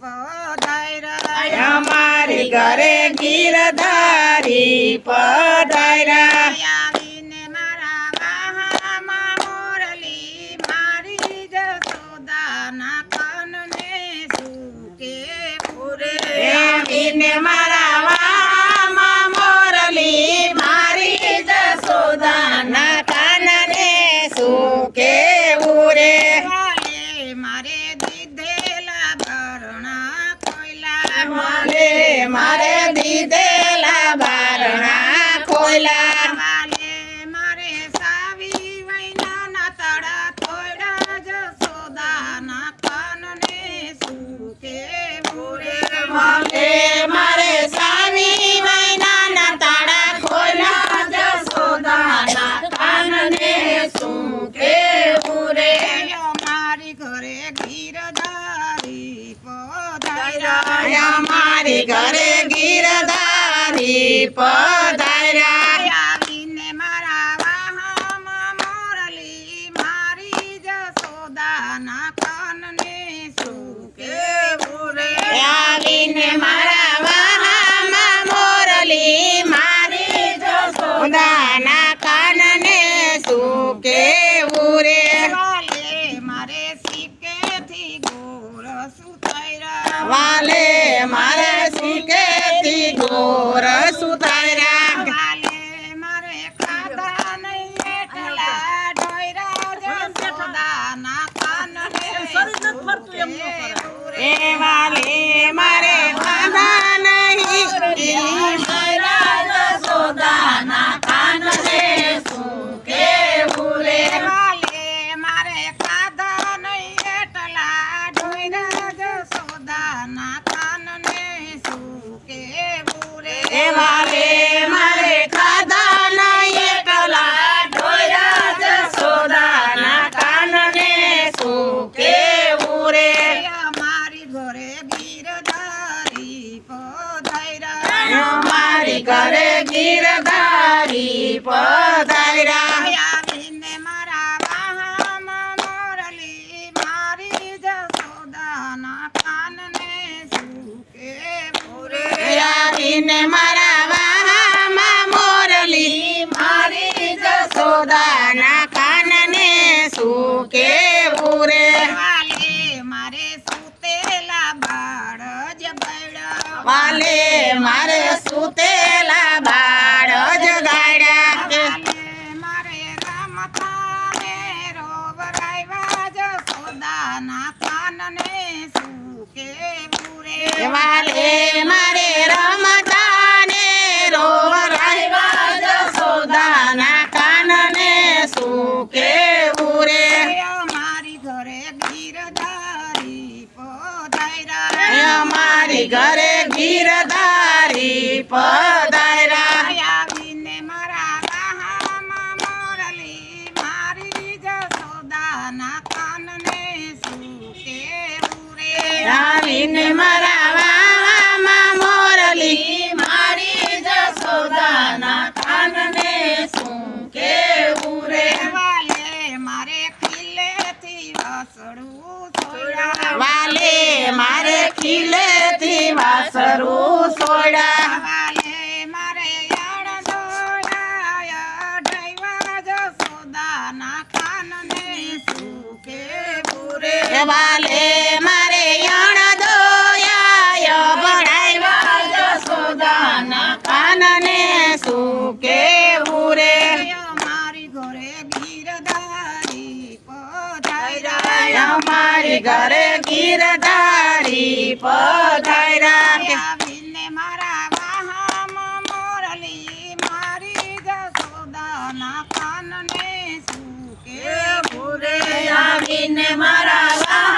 પધાર્યા અમારી ઘરે ગીરધારી પધાર્યા આવીને મારા વાહામાં મોરલી મારી જસોદાના કાનને સુકે ઉરે આવીને મારા પધાર્યા મારી ઘરે ગીરધારી પધાર્યા. આવીને મારા વાહામાં મોરલી મારી જસોદાના કાનને સુકે ઉરે. આવીને મારા ઉરે એ વાલે મારે વાંધા નહીં. અમારી કરે ગીરધારી પધાર્યા. મારા વાહામાં મોરલી મારી જસોદાના કાનને સુકે ઉરે આવીને મારા વાહામાં મોરલી મારી જસોદાના કાનને શું કેવું રે વાલે મારે સુતેલા બાળ જગાડ્યા વાલે મારે સુતેલા બાળ જગાડ્યા વાલે મારે રમતાને રોવરાવ્યા સોદાના કાનને સુકે વાલે મારે રમતાને રોવરાવ્યા જસોદાના કાનને સુકે પૂરે. મારી ઘરે ગીરધારી પધાર્યા મારી ઘરે ગીરધારી પધાર્યા. મારા વાહામાં મોરલી મારી જસોદાના કાનને આવીને મારા વાવામાં મોરલી મારી જસોદાના કાનને શું કેવું રે વાલે મારે ખીલેથી સોયા. વાલે મારે ખીલેથી વાસરું વાલે મારે યણ દોયા ભણાવ્યા જસોદાના કાનને શું કેવું રે મારી ઘરે ગીરધારી પધાર્યા. અમારી ઘરે ગીરધારી પધાર્યા મારા વાહામાં મોરલી મારી જસોદાના કાનને સુકે ભૂરે આવીને મારા